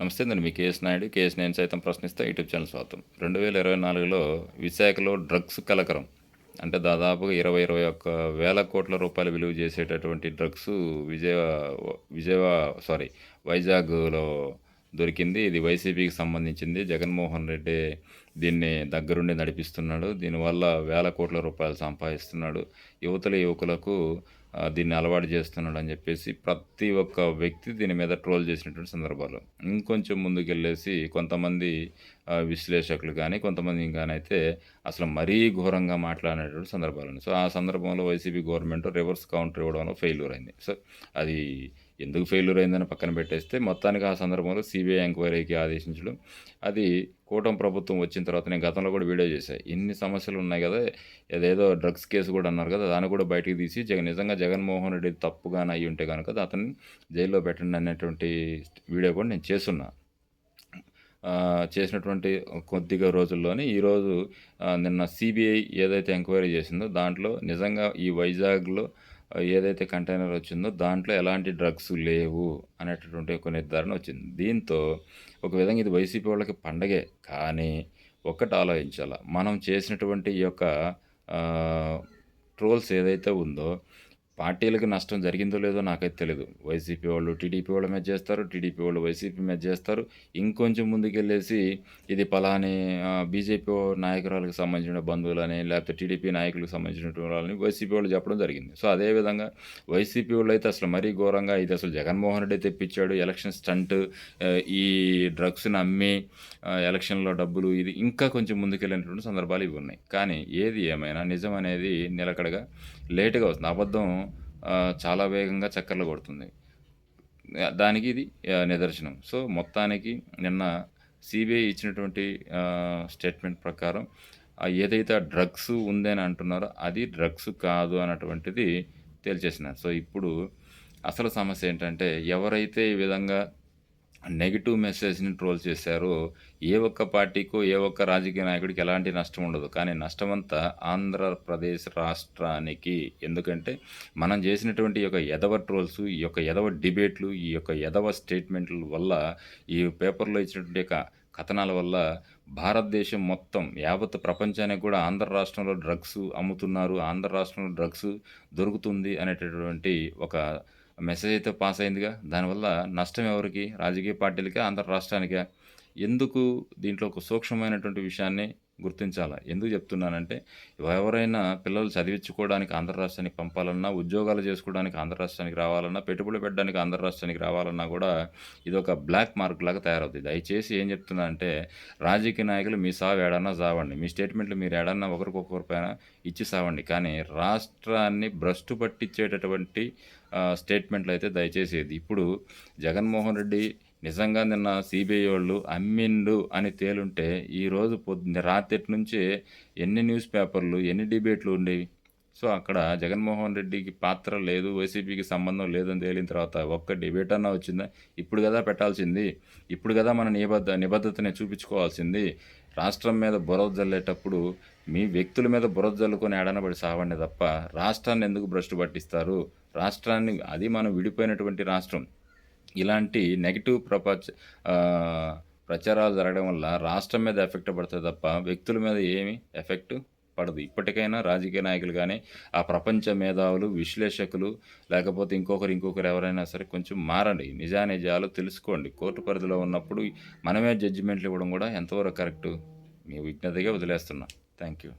నమస్తే నేను మీ KS Naidu KS నేను సైతం ప్రశ్నిస్తా యూట్యూబ్ ఛానల్ స్వాగతం. రెండు వేల ఇరవై నాలుగులో విశాఖలో డ్రగ్స్ కలకరం అంటే దాదాపుగా ఇరవై ఇరవై ఒక్క వేల కోట్ల రూపాయలు విలువ చేసేటటువంటి డ్రగ్స్ విజయ విజయవా సారీ వైజాగ్లో దొరికింది. ఇది వైసీపీకి సంబంధించింది. జగన్మోహన్ రెడ్డి దీన్ని దగ్గరుండి నడిపిస్తున్నాడు. దీనివల్ల వేల కోట్ల రూపాయలు సంపాదిస్తున్నాడు. యువతల యువకులకు దీన్ని అలవాటు చేస్తున్నాడు అని చెప్పేసి ప్రతి ఒక్క వ్యక్తి దీని మీద ట్రోల్ చేసినటువంటి సందర్భాలు. ఇంకొంచెం ముందుకెళ్ళేసి కొంతమంది విశ్లేషకులు కానీ కొంతమంది ఇంకానైతే అసలు మరీ ఘోరంగా మాట్లాడినటువంటి సందర్భాలు సో ఆ సందర్భంలో వైసీపీ గవర్నమెంట్ రివర్స్ కౌంటర్ ఇవ్వడంలో ఫెయిల్యూర్ అయింది. సో అది ఎందుకు ఫెయిల్యూర్ అయిందని పక్కన పెట్టేస్తే మొత్తానికి ఆ సందర్భంలో సిబిఐ ఎంక్వైరీకి ఆదేశించడం. అది కూటమి ప్రభుత్వం వచ్చిన తర్వాత నేను గతంలో కూడా వీడియో చేశాను ఇన్ని సమస్యలు ఉన్నాయి కదా ఏదేదో డ్రగ్స్ కేసు కూడా అన్నారు కదా దాన్ని కూడా బయటికి తీసి జగన్ నిజంగా జగన్మోహన్ రెడ్డి తప్పుగానే అయ్యి ఉంటే కనుక అతన్ని జైల్లో పెట్టండి అనేటువంటి వీడియో కూడా నేను చేస్తున్నా. చేసినటువంటి కొద్దిగా రోజుల్లోనే ఈరోజు నిన్న సిబిఐ ఏదైతే ఎంక్వైరీ చేసిందో దాంట్లో నిజంగా ఈ వైజాగ్లో ఏదైతే కంటైనర్ వచ్చిందో దాంట్లో ఎలాంటి డ్రగ్స్ లేవు అనేటటువంటి ఒక నిర్ధారణ వచ్చింది. దీంతో ఒక విధంగా ఇది వైసీపీ వాళ్ళకి పండగే. కానీ ఒక్కటి ఆలోచించాల? మనం చేసినటువంటి ఈ యొక్క ట్రోల్స్ ఏదైతే ఉందో పార్టీలకు నష్టం జరిగిందో లేదో నాకైతే తెలియదు వైసీపీ వాళ్ళు టీడీపీ వాళ్ళ మీద చేస్తారు టీడీపీ వాళ్ళు వైసీపీ మీద చేస్తారు. ఇంకొంచెం ముందుకెళ్ళేసి ఇది పలాని బీజేపీ నాయకురాలకు సంబంధించిన బంధువులని లేకపోతే టీడీపీ నాయకులకు సంబంధించిన వాళ్ళని వైసీపీ వాళ్ళు చెప్పడం జరిగింది. సో అదేవిధంగా వైసీపీ వాళ్ళు అయితే అసలు మరీ ఘోరంగా ఇది అసలు జగన్మోహన్ రెడ్డి తెప్పించాడు ఎలక్షన్ స్టంట్ ఈ డ్రగ్స్ని అమ్మి ఎలక్షన్లో డబ్బులు ఇది ఇంకా కొంచెం ముందుకెళ్ళినటువంటి సందర్భాలు ఇవి ఉన్నాయి. కానీ ఏది ఏమైనా నిజం అనేది నిలకడగా లేటుగా వస్తుంది. అబద్ధం చాలా వేగంగా చక్కర్లు కొడుతుంది. దానికి ఇది నిదర్శనం. సో మొత్తానికి నిన్న సిబిఐ ఇచ్చినటువంటి స్టేట్మెంట్ ప్రకారం ఏదైతే డ్రగ్స్ ఉందని అంటున్నారో అది డ్రగ్స్ కాదు అన్నటువంటిది తేల్చేసినారు. సో ఇప్పుడు అసలు సమస్య ఏంటంటే ఎవరైతే ఈ విధంగా నెగిటివ్ మెసేజ్ని ట్రోల్ చేశారో. ఏ ఒక్క పార్టీకో ఏ ఒక్క రాజకీయ నాయకుడికి ఎలాంటి నష్టం ఉండదు. కానీ నష్టమంతా ఆంధ్రప్రదేశ్ రాష్ట్రానికి. ఎందుకంటే మనం చేసినటువంటి ఈ యొక్క ఎదవ ట్రోల్స్ ఈ యొక్క ఎదవ డిబేట్లు ఈ యొక్క ఎదవ స్టేట్మెంట్ల వల్ల ఈ పేపర్లో ఇచ్చినటువంటి యొక్క కథనాల వల్ల భారతదేశం మొత్తం యావత్ ప్రపంచానికి కూడా ఆంధ్ర రాష్ట్రంలో డ్రగ్స్ అమ్ముతున్నారు. ఆంధ్ర రాష్ట్రంలో డ్రగ్స్ దొరుకుతుంది అనేటటువంటి ఒక మెసేజ్ అయితే పాస్ అయిందిగా. దానివల్ల నష్టం ఎవరికి? రాజకీయ పార్టీలకే ఆంధ్ర రాష్ట్రానికే. ఎందుకు దీంట్లో ఒక సూక్ష్మమైనటువంటి విషయాన్ని గుర్తించాలా? ఎందుకు చెప్తున్నానంటే ఎవరైనా పిల్లలు చదివించుకోవడానికి ఆంధ్ర రాష్ట్రానికి పంపాలన్నా ఉద్యోగాలు చేసుకోవడానికి ఆంధ్ర రాష్ట్రానికి రావాలన్నా పెట్టుబడులు పెట్టడానికి ఆంధ్ర రాష్ట్రానికి రావాలన్నా కూడా ఇది ఒక బ్లాక్ మార్క్ లాగా తయారవుతుంది. దయచేసి ఏం చెప్తున్నా అంటే రాజకీయ నాయకులు మీ సావు ఏడన్నా సావండి. మీ స్టేట్మెంట్లు మీరు ఏడన్నా ఒకరికొకరి పైన ఇచ్చి సావండి. కానీ రాష్ట్రాన్ని భ్రష్టు పట్టించేటటువంటి స్టేట్మెంట్లు అయితే దయచేసేది. ఇప్పుడు జగన్మోహన్ రెడ్డి నిజంగా నిన్న సిబిఐ వాళ్ళు అమ్మిండు అని తేలుంటే ఈరోజు పొద్దున్న రాత్రి నుంచే ఎన్ని న్యూస్ పేపర్లు ఎన్ని డిబేట్లు ఉండేవి? సో అక్కడ జగన్మోహన్ రెడ్డికి పాత్ర లేదు వైసీపీకి సంబంధం లేదని తేలిన తర్వాత ఒక్క డిబేట్ అన్నా వచ్చిందా? ఇప్పుడు కదా పెట్టాల్సింది. ఇప్పుడు కదా మన నిబద్ధ నిబద్ధతని చూపించుకోవాల్సింది. రాష్ట్రం మీద బురద జల్లేటప్పుడు మీ వ్యక్తుల మీద బురద జల్లుకొని ఏడనబడి సావండి తప్ప రాష్ట్రాన్ని ఎందుకు భ్రష్టు పట్టిస్తారు? రాష్ట్రాన్ని అది మనం విడిపోయినటువంటి రాష్ట్రం. ఇలాంటి నెగిటివ్ ప్రపంచ ప్రచారాలు జరగడం వల్ల రాష్ట్రం మీద ఎఫెక్ట్ పడుతుంది తప్ప వ్యక్తుల మీద ఏమి ఎఫెక్ట్ పడదు. ఇప్పటికైనా రాజకీయ నాయకులు కానీ ఆ ప్రపంచ మేధావులు విశ్లేషకులు లేకపోతే ఇంకొకరు ఇంకొకరు ఎవరైనా సరే కొంచెం మారండి. నిజానిజాలు తెలుసుకోండి. కోర్టు పరిధిలో ఉన్నప్పుడు మనమే జడ్జిమెంట్లు ఇవ్వడం కూడా ఎంతవరకు కరెక్టు మీ విజ్ఞతగా వదిలేస్తున్నాను Thank you.